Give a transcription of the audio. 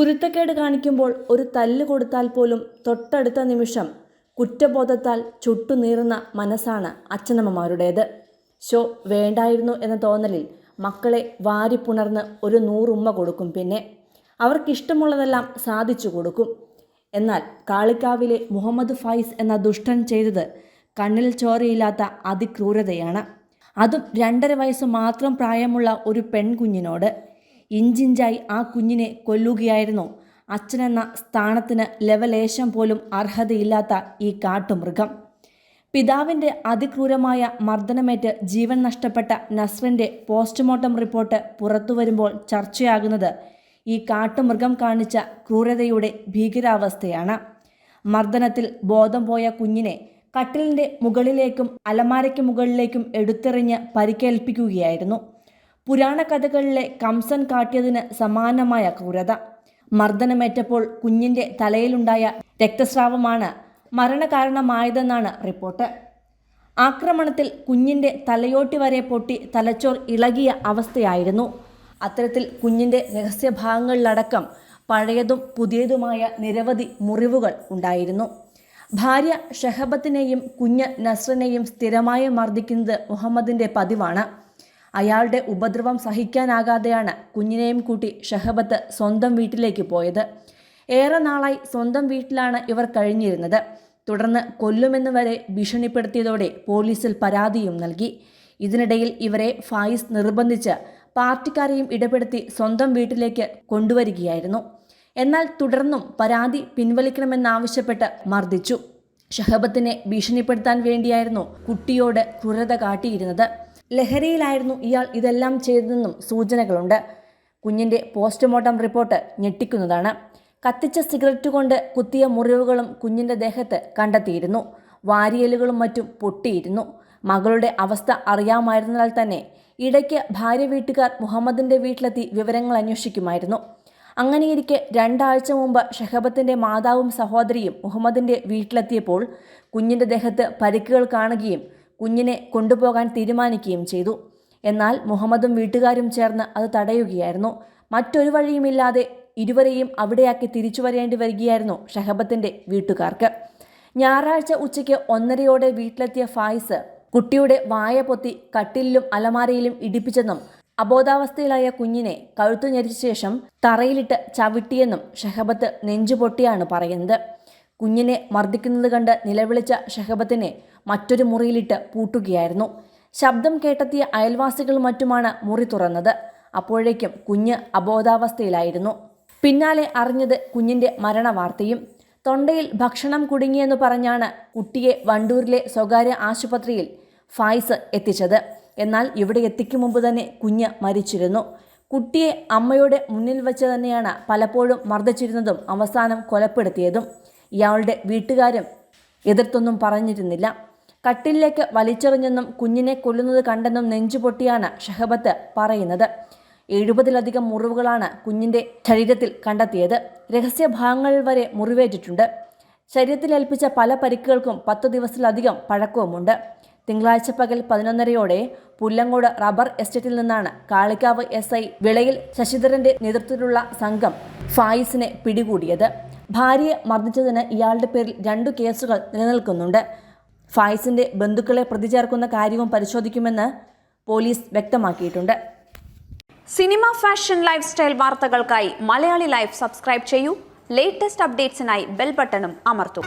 കുരുത്തക്കേട് കാണിക്കുമ്പോൾ ഒരു തല്ല് കൊടുത്താൽ പോലും തൊട്ടടുത്ത നിമിഷം കുറ്റബോധത്താൽ ചുട്ടുനീറുന്ന മനസ്സാണ് അച്ഛനമ്മമാരുടേത്. ഷോ വേണ്ടായിരുന്നു എന്ന തോന്നലിൽ മക്കളെ വാരിപ്പുണർന്ന് ഒരു നൂറുമ്മ കൊടുക്കും പിന്നെ. അവർക്കിഷ്ടമുള്ളതെല്ലാം സാധിച്ചു കൊടുക്കും. എന്നാൽ കാളിക്കാവിലെ മുഹമ്മദ് ഫൈസ് എന്ന ദുഷ്ടൻ ചെയ്തത് കണ്ണിൽ ചോരയില്ലാത്ത അതിക്രൂരതയാണ്. അതും രണ്ടര വയസ്സ് മാത്രം പ്രായമുള്ള ഒരു പെൺകുഞ്ഞിനോട്. ഇഞ്ചിഞ്ചായി ആ കുഞ്ഞിനെ കൊല്ലുകയായിരുന്നു. അച്ഛനെന്ന സ്ഥാനത്തിന് ലവലേശം പോലും അർഹതയില്ലാത്ത ഈ കാട്ടുമൃഗം. പിതാവിന്റെ അതിക്രൂരമായ മർദ്ദനമേറ്റ് ജീവൻ നഷ്ടപ്പെട്ട നസ്റിന്റെ പോസ്റ്റ്മോർട്ടം റിപ്പോർട്ട് പുറത്തു വരുമ്പോൾ ചർച്ചയാകുന്നത് ഈ കാട്ടുമൃഗം കാണിച്ച ക്രൂരതയുടെ ഭീകരാവസ്ഥയാണ്. മർദ്ദനത്തിൽ ബോധം പോയ കുഞ്ഞിനെ കട്ടിലിന്റെ മുകളിലേക്കും അലമാരയ്ക്ക് മുകളിലേക്കും എടുത്തെറിഞ്ഞ് പരിക്കേൽപ്പിക്കുകയായിരുന്നു. പുരാണ കഥകളിലെ കംസൻ കാട്ടിയതിന് സമാനമായ ക്രൂരത. മർദ്ദനമേറ്റപ്പോൾ കുഞ്ഞിന്റെ തലയിലുണ്ടായ രക്തസ്രാവമാണ് മരണകാരണമായതെന്നാണ് റിപ്പോർട്ട്. ആക്രമണത്തിൽ കുഞ്ഞിന്റെ തലയോട്ടി വരെ പൊട്ടി തലച്ചോർ ഇളകിയ അവസ്ഥയായിരുന്നു. അത്തരത്തിൽ കുഞ്ഞിന്റെ രഹസ്യഭാഗങ്ങളിലടക്കം പഴയതും പുതിയതുമായ നിരവധി മുറിവുകൾ ഉണ്ടായിരുന്നു. ഭാര്യ ഷഹബത്തിനെയും കുഞ്ഞ് നസ്രനെയും സ്ഥിരമായി മർദ്ദിക്കുന്നത് മുഹമ്മദിന്റെ പതിവാണ്. അയാളുടെ ഉപദ്രവം സഹിക്കാനാകാതെയാണ് കുഞ്ഞിനെയും കൂട്ടി ഷഹബത്ത് സ്വന്തം വീട്ടിലേക്ക് പോയത്. ഏറെ നാളായി സ്വന്തം വീട്ടിലാണ് ഇവർ കഴിഞ്ഞിരുന്നത്. തുടർന്ന് കൊല്ലുമെന്ന് വരെ ഭീഷണിപ്പെടുത്തിയതോടെ പോലീസിൽ പരാതിയും നൽകി. ഇതിനിടയിൽ ഇവരെ ഫായിസ് നിർബന്ധിച്ച് പാർട്ടിക്കാരെയും ഇടപെടുത്തി സ്വന്തം വീട്ടിലേക്ക് കൊണ്ടുവരികയായിരുന്നു. എന്നാൽ തുടർന്നും പരാതി പിൻവലിക്കണമെന്നാവശ്യപ്പെട്ട് മർദ്ദിച്ചു. ഷഹബത്തിനെ ഭീഷണിപ്പെടുത്താൻ വേണ്ടിയായിരുന്നു കുട്ടിയോട് ക്രൂരത കാട്ടിയിരുന്നത്. ലഹരിയിലായിരുന്നു ഇയാൾ ഇതെല്ലാം ചെയ്തതെന്നും സൂചനകളുണ്ട്. കുഞ്ഞിന്റെ പോസ്റ്റ്മോർട്ടം റിപ്പോർട്ട് ഞെട്ടിക്കുന്നതാണ്. കത്തിച്ച സിഗരറ്റ് കൊണ്ട് കുത്തിയ മുറിവുകളും കുഞ്ഞിന്റെ ദേഹത്ത് കണ്ടെത്തിയിരുന്നു. വാരിയലുകളും മറ്റും പൊട്ടിയിരുന്നു. മകളുടെ അവസ്ഥ അറിയാമായിരുന്നതിനാൽ തന്നെ ഇടയ്ക്ക് ഭാര്യ വീട്ടുകാർ മുഹമ്മദിന്റെ വീട്ടിലെത്തി വിവരങ്ങൾ അന്വേഷിക്കുമായിരുന്നു. അങ്ങനെയിരിക്കെ രണ്ടാഴ്ച മുമ്പ് ഷെഹബത്തിന്റെ മാതാവും സഹോദരിയും മുഹമ്മദിന്റെ വീട്ടിലെത്തിയപ്പോൾ കുഞ്ഞിന്റെ ദേഹത്ത് പരിക്കുകൾ കാണുകയും കുഞ്ഞിനെ കൊണ്ടുപോകാൻ തീരുമാനിക്കുകയും ചെയ്തു. എന്നാൽ മുഹമ്മദും വീട്ടുകാരും ചേർന്ന് അത് തടയുകയായിരുന്നു. മറ്റൊരു വഴിയുമില്ലാതെ ഇരുവരെയും അവിടെയാക്കി തിരിച്ചു വരേണ്ടി വരികയായിരുന്നു ഷഹബത്തിന്റെ വീട്ടുകാർക്ക്. ഞായറാഴ്ച ഉച്ചയ്ക്ക് ഒന്നരയോടെ വീട്ടിലെത്തിയ ഫായിസ് കുട്ടിയുടെ വായ പൊത്തി കട്ടിലിലും അലമാരയിലും ഇടിപ്പിച്ചെന്നും അബോധാവസ്ഥയിലായ കുഞ്ഞിനെ കഴുത്തു ഞെരിച്ച ശേഷം തറയിലിട്ട് ചവിട്ടിയെന്നും ഷഹബത്ത് നെഞ്ചുപൊട്ടിയാണ് പറയുന്നത്. കുഞ്ഞിനെ മർദ്ദിക്കുന്നത് കണ്ട് നിലവിളിച്ച ഷഹബത്തിനെ മറ്റൊരു മുറിയിലിട്ട് പൂട്ടുകയായിരുന്നു. ശബ്ദം കേട്ടെത്തിയ അയൽവാസികൾ മറ്റുമാണ് മുറി തുറന്നത്. അപ്പോഴേക്കും കുഞ്ഞ് അബോധാവസ്ഥയിലായിരുന്നു. പിന്നാലെ അറിഞ്ഞത് കുഞ്ഞിന്റെ മരണവാർത്തയും. തൊണ്ടയിൽ ഭക്ഷണം കുടുങ്ങിയെന്ന് പറഞ്ഞാണ് കുട്ടിയെ വണ്ടൂരിലെ സ്വകാര്യ ആശുപത്രിയിൽ ഫായ്സ് എത്തിച്ചത്. എന്നാൽ ഇവിടെ എത്തിക്കും മുമ്പ് തന്നെ കുഞ്ഞ് മരിച്ചിരുന്നു. കുട്ടിയെ അമ്മയുടെ മുന്നിൽ വെച്ച് തന്നെയാണ് പലപ്പോഴും മർദ്ദിച്ചിരുന്നതും അവസാനം കൊലപ്പെടുത്തിയതും. ഇയാളുടെ വീട്ടുകാരും എതിർത്തൊന്നും പറഞ്ഞിരുന്നില്ല. കട്ടിലേക്ക് വലിച്ചെറിഞ്ഞെന്നും കുഞ്ഞിനെ കൊല്ലുന്നത് കണ്ടെന്നും നെഞ്ചുപൊട്ടിയാണ് ഷഹബത്ത് പറയുന്നത്. എഴുപതിലധികം മുറിവുകളാണ് കുഞ്ഞിന്റെ ശരീരത്തിൽ കണ്ടെത്തിയത്. രഹസ്യ ഭാഗങ്ങൾ വരെ മുറിവേറ്റിട്ടുണ്ട്. ശരീരത്തിലേൽപ്പിച്ച പല പരിക്കുകൾക്കും പത്ത് ദിവസത്തിലധികം പഴക്കവുമുണ്ട്. തിങ്കളാഴ്ച പകൽ പതിനൊന്നരയോടെ പുല്ലങ്ങോട് റബ്ബർ എസ്റ്റേറ്റിൽ നിന്നാണ് കാളിക്കാവ് എസ് ഐ വിളയിൽ ശശിധരന്റെ നേതൃത്വത്തിലുള്ള സംഘം ഫായിസിനെ പിടികൂടിയത്. ഭാര്യയെ മർദ്ദിച്ചതിന് ഇയാളുടെ പേരിൽ രണ്ടു കേസുകൾ നിലനിൽക്കുന്നുണ്ട്. ഫായിസിന്റെ ബന്ധുക്കളെ പ്രതി ചേർക്കുന്ന കാര്യവും പരിശോധിക്കുമെന്ന് പോലീസ് വ്യക്തമാക്കിയിട്ടുണ്ട്. സിനിമ ഫാഷൻ ലൈഫ് സ്റ്റൈൽ വാർത്തകൾക്കായി മലയാളി ലൈഫ് സബ്സ്ക്രൈബ് ചെയ്യൂ. ലേറ്റസ്റ്റ് അപ്ഡേറ്റ്സിനായി ബെൽ ബട്ടണും അമർത്തൂ.